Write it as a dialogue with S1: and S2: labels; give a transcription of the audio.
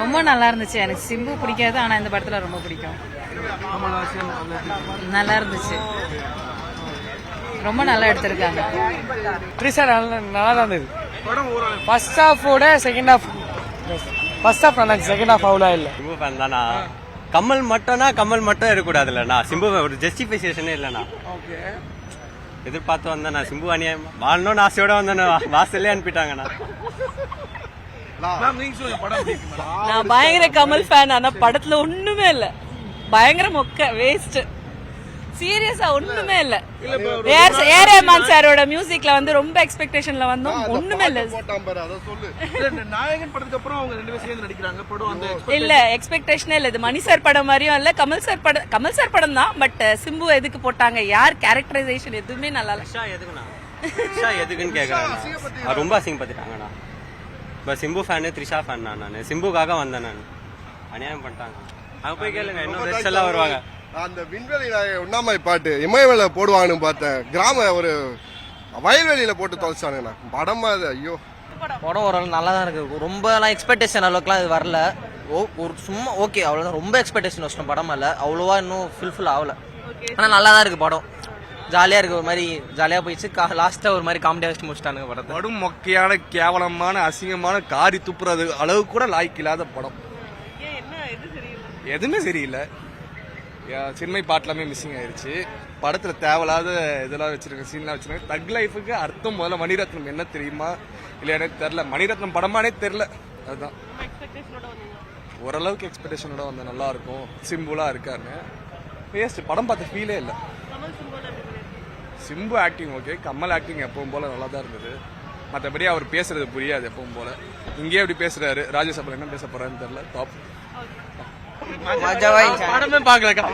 S1: ரொம்ப நல்லா இருந்துச்சு. எனக்கு சிம்பு பிடிக்காது ஆனா இந்த படத்துல ரொம்ப பிடிக்கும். நல்லா இருந்துச்சு. ரொம்ப நல்லா எடுத்திருக்காங்க.
S2: த்ரிஷா நல்லா நல்லா தான் இருந்தது. ஃபர்ஸ்ட் ஹாஃபோட செகண்ட் ஹாஃப் ஃபர்ஸ்ட் ஹாஃப் நல்லா செகண்ட் ஹாஃப் அவ்வளோ இல்லை.
S3: சிம்பு ஃபேன் தானா? கமல் மட்டும்னா கமல் மட்டும் இருக்கக்கூடாதுல்லண்ணா சிம்பு ஒரு ஜஸ்டிஃபிகேஷனே இல்லைண்ணா.
S4: ஓகே
S3: எதிர்பார்த்து வந்தேண்ணா. சிம்பு அநியாயம் வாழணும்னு ஆசையோட வந்தேண்ணா. வாசல்லே அனுப்பிட்டாங்கண்ணா.
S5: நான் பயங்கர கமல் ஃபேன் ஆனா படத்துல ஒண்ணுமே இல்ல. பயங்கர மொக்க வேஸ்ட் சீரியஸா ஒண்ணுமே இல்ல. ஏர் ஏர் ரஹ்மான் சாரோட மியூசிக்ல வந்து ரொம்ப எக்ஸ்பெக்டேஷன்ல வந்தோம். ஒண்ணுமே இல்ல.
S4: நாயகன் படத்துக்கு அப்புறம் அவங்க ரெண்டு பேரும் சேர்ந்து நடிக்கிறாங்க. படம் அந்த
S5: இல்ல எக்ஸ்பெக்டேஷனே இல்ல. இது மணி சார் படம் மாதிரியும் இல்ல. கமல் சார் படம் கமல் சார் படம் தான் பட் சிம்பு எதுக்கு போட்டாங்க? யார் கேரக்டரைசேஷன் எதுவுமே நல்லா இல்ல.
S3: எதுக்குண்ணா? எதுக்குன்னு கேட்குறேன் ரொம்ப அசிங்கப்படுத்திட்டாங்கண்ணா. இப்போ சிம்பு ஃபேனு த்ரிஷா ஃபேன் தான் நான் சிம்புக்காக வந்தேன் நான் அநியாயம் பண்ணிட்டாங்க அங்கே போய் கேளுங்க இன்னும் ரெஸ்ட் எல்லாம் வருவாங்க
S6: அந்த விண்வெளியில உண்ணாமை பாட்டு இமயவேல போடுவாங்கன்னு பார்த்தேன் கிராம ஒரு வயல்வெளியில போட்டு தொலைச்சானுங்கண்ணா படமா அது ஐயோ
S7: படம் ஓரளவு நல்லா தான் இருக்கு ரொம்பலாம் எக்ஸ்பெக்டேஷன் அளவுக்குலாம் இது வரல ஓ ஒரு சும்மா ஓகே அவ்வளோதான் ரொம்ப எக்ஸ்பெக்டேஷன் வச்சிட்டோம் படம் மேல அவ்வளோவா இன்னும் ஃபுல்ஃபில் ஆகல ஆனால் நல்லா தான் இருக்கு படம் ஜாலியாக இருக்கு ஒரு மாதிரி ஜாலியாக போயிடுச்சு. லாஸ்ட்டாக ஒரு மாதிரி காமெடியாக வச்சு முடிச்சிட்டானுங்க படத்தை.
S8: படம் மொக்கையான கேவலமான அசிங்கமான காரி துப்புறது அளவு கூட லாய்க்கு இல்லாத படம். எதுவுமே சரியில்லை. யா- சின்மை பாட்டுலாமே மிஸ்ஸிங் ஆயிருச்சு. படத்துல தேவையில்லாத இதெல்லாம் வச்சிருக்க சீன்லாம் வச்சிருக்காங்க தக் லைஃபுக்கு அர்த்தம் முதல்ல மணிரத்னம். என்ன தெரியுமா? இல்லை எனக்கு தெரில மணிரத்னம் படமானே தெரில அதுதான். ஓரளவுக்கு எக்ஸ்பெக்டேஷனோட வந்த நல்லா இருக்கும். சிம்புலா இருக்காருன்னு. வேஸ்ட் படம் பார்த்த ஃபீலே இல்லை. Simbu acting okay Kamal acting எப்பவும் போல நல்லா தான் இருந்தது. மற்றபடி அவர் பேசுறது புரியாது எப்பவும் போல. இங்கேயே அப்படி பேசுறாரு. ராஜ்யசபால என்ன பேச போறாருன்னு தெரியல. டாப்
S4: படமே பார்க்கலக்கா.